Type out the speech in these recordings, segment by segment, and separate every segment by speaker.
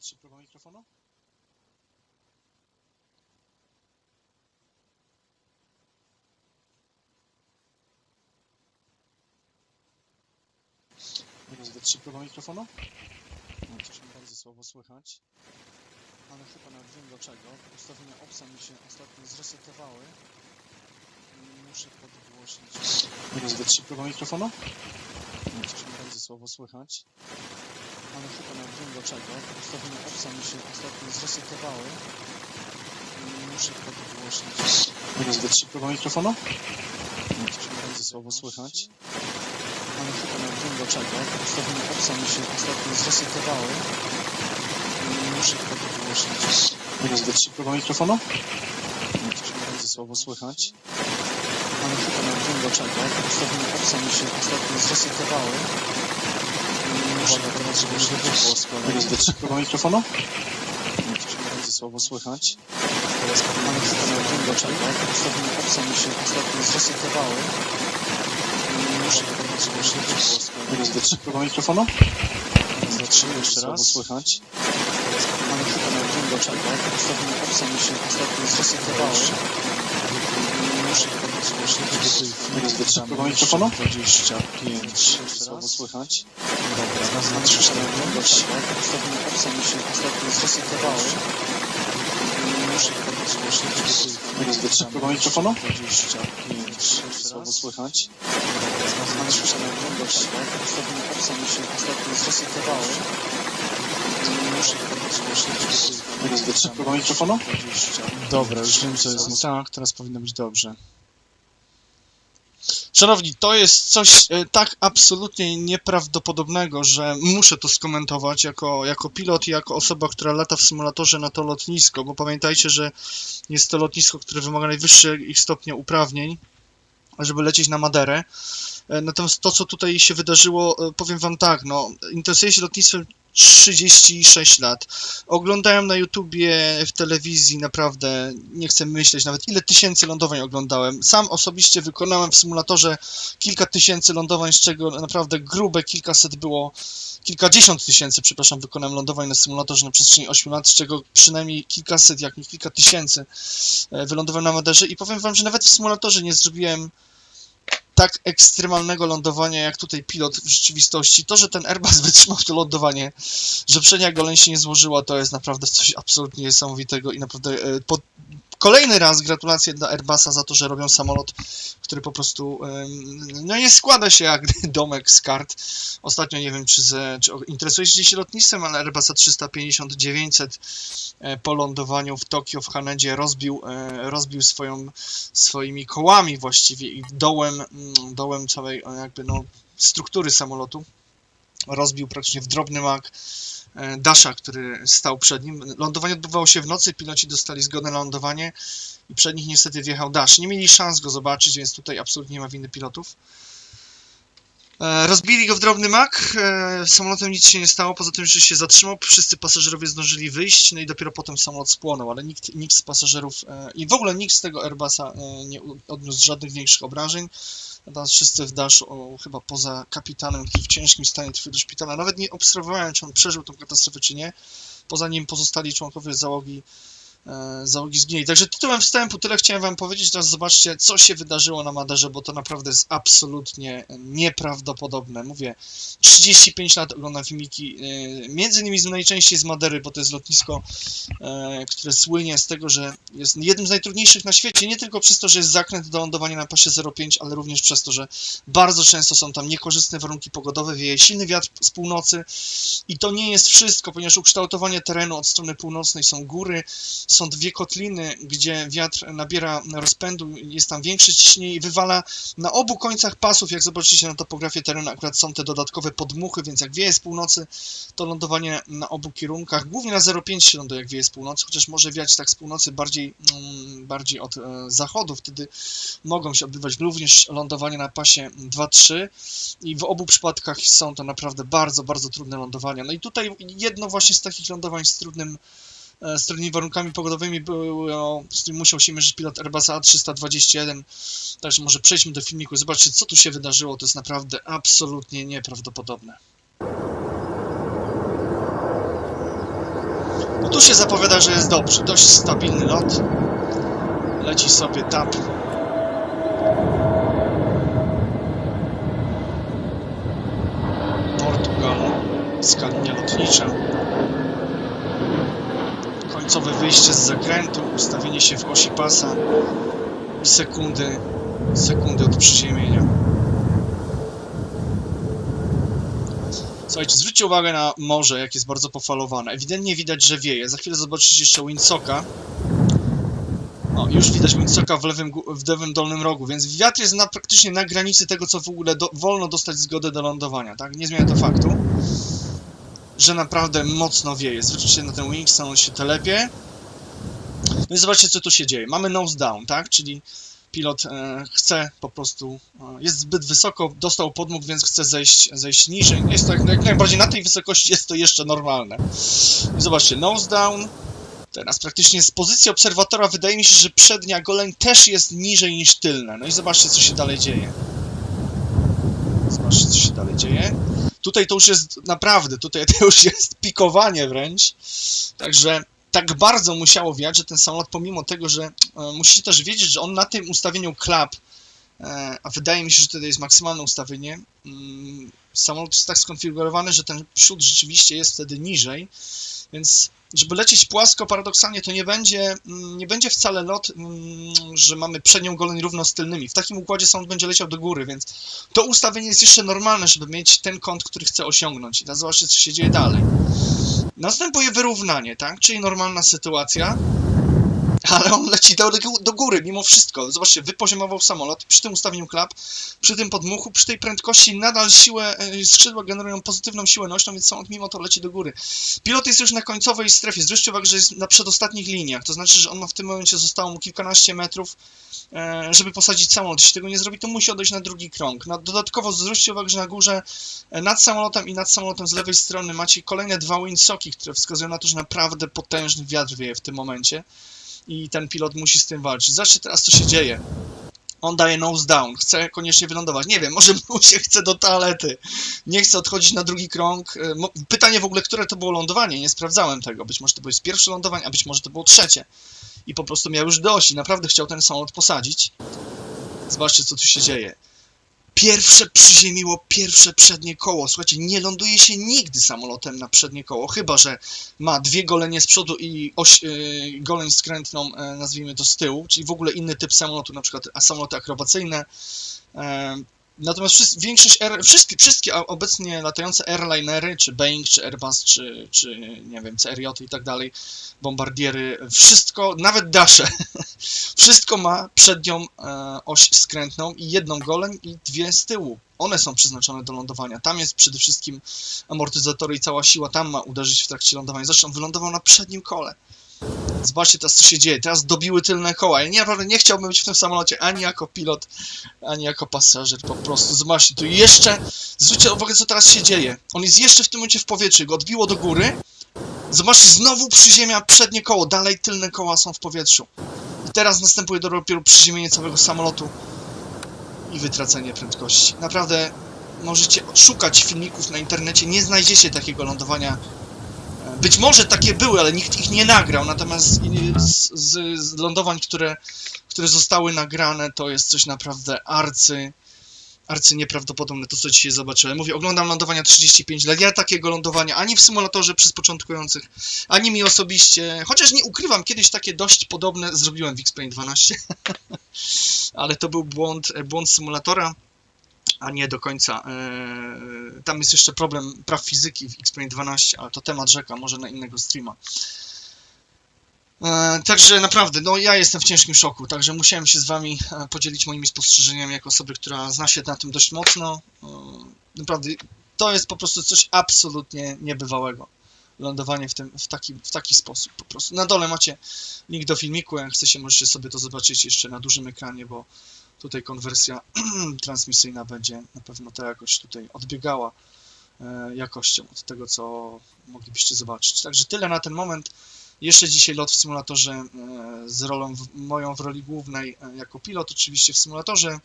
Speaker 1: trzy próba mikrofonu? Raz, dwa, trzy próba mikrofonu? No, coś mi bardzo słabo słychać. Ale chyba nawet wiem dlaczego. Ustawienia OBSa mi się ostatnio zresetowały. Muszę podgłośnić. Dwa, trzy próba mikrofonu? No, coś mi bardzo słabo słychać. Ale chyba nawet wiem dlaczego. Ustawienia OBSa mi się ostatnio zresetowały. I Muszę podgłośnić. Raz, dwa, trzy próba mikrofonu? Bardzo słabo słychać. Ale chyba nawet wiem dlaczego. Ustawienia OBSa mi się ostatnio zresetowały. I Muszę podgłośnić. Raz, dwa, trzy próba mikrofonu? Bardzo słabo słychać. Ale chyba nawet wiem dlaczego. Ustawienia OBSa mi się ostatnio zresetowały. Muszę podgłośnić. Raz, dwa, trzy próba mikrofonu? No, coś mi bardzo słabo słychać. Ale chyba nawet wiem dlaczego. Ustawienia OBSa mi się ostatnio zresetowały. Muszę podgłośnić. Raz, dwa, trzy próba mikrofonu? Raz, dwa, trzy, jeszcze raz. słychać. Ale chyba nawet wiem dlaczego. Ustawienia OBSa mi się ostatnio zresetowały. Muszę mikrofonu?
Speaker 2: 25.
Speaker 1: Słabo słychać.
Speaker 2: Dobra, raz, dwa, trzy, cztery,
Speaker 1: nawet wiem
Speaker 2: pięć.
Speaker 1: dlaczego. Ustawienia OBSa mi się ostatnio zresetowały. Muszę dwa, trzy próba mikrofonu?
Speaker 2: 25.
Speaker 1: Słabo słychać.
Speaker 2: Dobra, raz, dwa, trzy, cztery,
Speaker 1: nawet wiem
Speaker 2: pięć.
Speaker 1: dlaczego. Ustawienia OBSa mi się ostatnio zresetowały. Muszę dwa, trzy próba mikrofonu?
Speaker 2: Dobra, już wiem co jest tak, teraz powinno być dobrze. Szanowni, to jest coś e, tak absolutnie nieprawdopodobnego, że muszę to skomentować jako, jako pilot i jako osoba, która lata w symulatorze na to lotnisko, bo pamiętajcie, że jest to lotnisko, które wymaga najwyższego ich stopnia uprawnień, żeby lecieć na Maderę. E, Natomiast to, co tutaj się wydarzyło, e, powiem wam tak, no, interesuję się lotnictwem 36 lat. Oglądałem na YouTubie, w telewizji, naprawdę nie chcę myśleć nawet ile tysięcy lądowań oglądałem. Sam osobiście wykonałem w symulatorze kilka tysięcy lądowań, z czego naprawdę grube kilkaset było, kilkadziesiąt tysięcy, przepraszam, wykonałem lądowań na symulatorze na przestrzeni 8 lat, z czego przynajmniej kilkaset, jak nie kilka tysięcy e, wylądowałem na Maderze i powiem wam, że nawet w symulatorze nie zrobiłem tak ekstremalnego lądowania jak tutaj pilot w rzeczywistości. To, że ten Airbus wytrzymał to lądowanie, że przednia goleń się nie złożyła, to jest naprawdę coś absolutnie niesamowitego i naprawdę e, po, kolejny raz gratulacje dla Airbusa za to, że robią samolot, który po prostu no nie składa się jak domek z kart. Ostatnio nie wiem, czy, ze, czy interesujecie się lotnictwem, ale Airbusa 350-900 e, po lądowaniu w Tokio, w Hanedzie rozbił, e, rozbił swoją, swoimi kołami właściwie i dołem, mm, dołem całej e, jakby no, struktury samolotu. Rozbił praktycznie w drobny mak e, Dasha, który stał przed nim. Lądowanie odbywało się w nocy, piloci dostali zgodę na lądowanie i przed nich niestety wjechał Dash. Nie mieli szans go zobaczyć, więc tutaj absolutnie nie ma winy pilotów. E, Rozbili go w drobny mak, e, samolotem nic się nie stało, poza tym, że się zatrzymał, wszyscy pasażerowie zdążyli wyjść, no i dopiero potem samolot spłonął, ale nikt, nikt z pasażerów i w ogóle nikt z tego Airbusa nie odniósł żadnych większych obrażeń. Natomiast wszyscy w Dash, o, chyba poza kapitanem, który w ciężkim stanie trafił do szpitala, nawet nie obserwowałem, czy on przeżył tą katastrofę, czy nie. Poza nim pozostali członkowie załogi załogi zginęli. Także tytułem wstępu tyle chciałem wam powiedzieć. Teraz zobaczcie, co się wydarzyło na Maderze, bo to naprawdę jest absolutnie nieprawdopodobne. Mówię, 35 lat oglądam filmiki, e, między innymi najczęściej z Madery, bo to jest lotnisko, e, które słynie z tego, że jest jednym z najtrudniejszych na świecie, nie tylko przez to, że jest zakręt do lądowania na pasie 0,5, ale również przez to, że bardzo często są tam niekorzystne warunki pogodowe, wieje silny wiatr z północy i to nie jest wszystko, ponieważ ukształtowanie terenu od strony północnej są góry, są dwie kotliny, gdzie wiatr nabiera rozpędu, jest tam większe ciśnienie i wywala na obu końcach pasów, jak zobaczycie na topografii terenu, akurat są te dodatkowe podmuchy, więc jak wieje z północy, to lądowanie na obu kierunkach, głównie na 0,5 się ląduje, jak wieje z północy, chociaż może wiać tak z północy bardziej, mm, bardziej od e, zachodu, wtedy mogą się odbywać również lądowania na pasie 2-3 i w obu przypadkach są to naprawdę bardzo, bardzo trudne lądowania. No i tutaj jedno właśnie z takich lądowań z trudnym z trudnymi warunkami pogodowymi było, z którym musiał się mierzyć pilot Airbusa A321. Także może przejdźmy do filmiku zobaczcie, co tu się wydarzyło. To jest naprawdę absolutnie nieprawdopodobne. Tu się zapowiada, że jest dobrze. Dość stabilny lot. Leci sobie tap. Portugal. Skalinia lotnicza. Końcowe wyjście z zakrętu. Ustawienie się w osi pasa. I sekundy. Sekundy od przyziemienia. Słuchajcie, zwróćcie uwagę na morze, jak jest bardzo pofalowane. Ewidentnie widać, że wieje. Za chwilę zobaczycie jeszcze windsocka. O, już widać windsocka w lewym, w lewym dolnym rogu, więc wiatr jest na, praktycznie na granicy tego, co w ogóle do, wolno dostać zgodę do lądowania, tak? Nie zmienia to faktu, że naprawdę mocno wieje. Zwróćcie na ten wingstone, on się telepie. No i zobaczcie, co tu się dzieje. Mamy nose down, tak? Czyli pilot e, chce po prostu, e, jest zbyt wysoko, dostał podmuch, więc chce zejść, zejść niżej. Jest to jak, jak najbardziej na tej wysokości jest to jeszcze normalne. I zobaczcie, nose down. Teraz praktycznie z pozycji obserwatora wydaje mi się, że przednia goleń też jest niżej niż tylne. No i zobaczcie, co się dalej dzieje. Co się dalej dzieje. Tutaj to już jest naprawdę, tutaj to już jest pikowanie wręcz. Także tak bardzo musiało wiać, że ten samolot, pomimo tego, że e, musicie też wiedzieć, że on na tym ustawieniu klap, e, a wydaje mi się, że to jest maksymalne ustawienie, mm, samolot jest tak skonfigurowany, że ten przód rzeczywiście jest wtedy niżej, więc żeby lecieć płasko, paradoksalnie to nie będzie, mm, nie będzie wcale lot, mm, że mamy przednią goleń równo z tylnymi. W takim układzie samolot będzie leciał do góry, więc to ustawienie jest jeszcze normalne, żeby mieć ten kąt, który chce osiągnąć. I teraz zobaczcie, co się dzieje dalej. Następuje wyrównanie, tak? Czyli normalna sytuacja. Ale on leci do, do góry mimo wszystko. Zobaczcie, wypoziomował samolot przy tym ustawieniu klap, przy tym podmuchu, przy tej prędkości nadal siłę, e, skrzydła generują pozytywną siłę nośną, więc samolot mimo to leci do góry. Pilot jest już na końcowej strefie. Zwróćcie uwagę, że jest na przedostatnich liniach. To znaczy, że on ma w tym momencie zostało mu kilkanaście metrów, e, żeby posadzić samolot. Jeśli tego nie zrobi, to musi odejść na drugi krąg. Dodatkowo zwróćcie uwagę, że na górze e, nad samolotem i nad samolotem z lewej strony macie kolejne dwa windsocki, które wskazują na to, że naprawdę potężny wiatr wieje w tym momencie i ten pilot musi z tym walczyć. Zobaczcie teraz, co się dzieje. On daje nose down, chce koniecznie wylądować. Nie wiem, może mu się chce do toalety. Nie chce odchodzić na drugi krąg. E, Pytanie w ogóle, które to było lądowanie, nie sprawdzałem tego. Być może to było pierwsze lądowanie, a być może to było trzecie. I po prostu miał już dość i naprawdę chciał ten samolot posadzić. Zobaczcie, co tu się dzieje. Pierwsze przyziemiło pierwsze przednie koło. Słuchajcie, nie ląduje się nigdy samolotem na przednie koło, chyba że ma dwie golenie z przodu i oś, yy, goleń skrętną, e, nazwijmy to z tyłu, czyli w ogóle inny typ samolotu, na przykład samoloty akrobacyjne. E, natomiast wszyscy, większość, air, wszystkie, wszystkie obecnie latające airlinery, czy Boeing, czy Airbus, czy, czy nie wiem, CRJ i tak dalej, bombardiery, wszystko, nawet Dasze, wszystko ma przednią e, oś skrętną i jedną goleń i dwie z tyłu. One są przeznaczone do lądowania. Tam jest przede wszystkim amortyzatory i cała siła tam ma uderzyć w trakcie lądowania. Zresztą wylądował na przednim kole. Zobaczcie teraz, co się dzieje. Teraz dobiły tylne koła. Ja naprawdę nie chciałbym być w tym samolocie ani jako pilot, ani jako pasażer. Po prostu zobaczcie, tu jeszcze. Zwróćcie uwagę, co teraz się dzieje. On jest jeszcze w tym momencie w powietrzu. Go odbiło do góry. Zobaczcie, znowu przyziemia przednie koło. Dalej tylne koła są w powietrzu. I teraz następuje dopiero przyziemienie całego samolotu i wytracenie prędkości. Naprawdę możecie szukać filmików na internecie, nie znajdziecie takiego lądowania. Być może takie były, ale nikt ich nie nagrał, natomiast z, z, z lądowań, które, które zostały nagrane, to jest coś naprawdę arcy, arcy nieprawdopodobne, to co dzisiaj zobaczyłem. Mówię, oglądam lądowania 35 lat, ja takiego lądowania ani w symulatorze przez początkujących, ani mi osobiście, chociaż nie ukrywam, kiedyś takie dość podobne zrobiłem w X-Plane 12, ale to był błąd, błąd symulatora, a nie do końca. e, Tam jest jeszcze problem praw fizyki w X-Plane 12, ale to temat rzeka, może na innego streama. E, Także naprawdę, no ja jestem w ciężkim szoku, także musiałem się z wami e, podzielić moimi spostrzeżeniami jako osoby, która zna się na tym dość mocno. Naprawdę, to jest po prostu coś absolutnie niebywałego. Lądowanie w, tym, w, taki, w taki sposób po prostu. Na dole macie link do filmiku, jak chcecie możecie sobie to zobaczyć jeszcze na dużym ekranie, bo tutaj konwersja transmisyjna będzie na pewno ta jakoś tutaj odbiegała e, jakością od tego, co moglibyście zobaczyć. Także tyle na ten moment. Jeszcze dzisiaj lot w symulatorze e, z rolą w, moją w roli głównej e, jako pilot, oczywiście w symulatorze.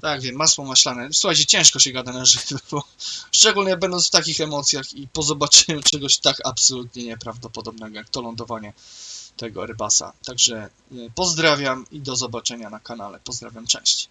Speaker 2: Tak wiem, masło maślane. Słuchajcie, ciężko się gada na żywo, szczególnie będąc w takich emocjach i po zobaczeniu czegoś tak absolutnie nieprawdopodobnego jak to lądowanie tego Airbusa. Także e, pozdrawiam i do zobaczenia na kanale. Pozdrawiam, cześć.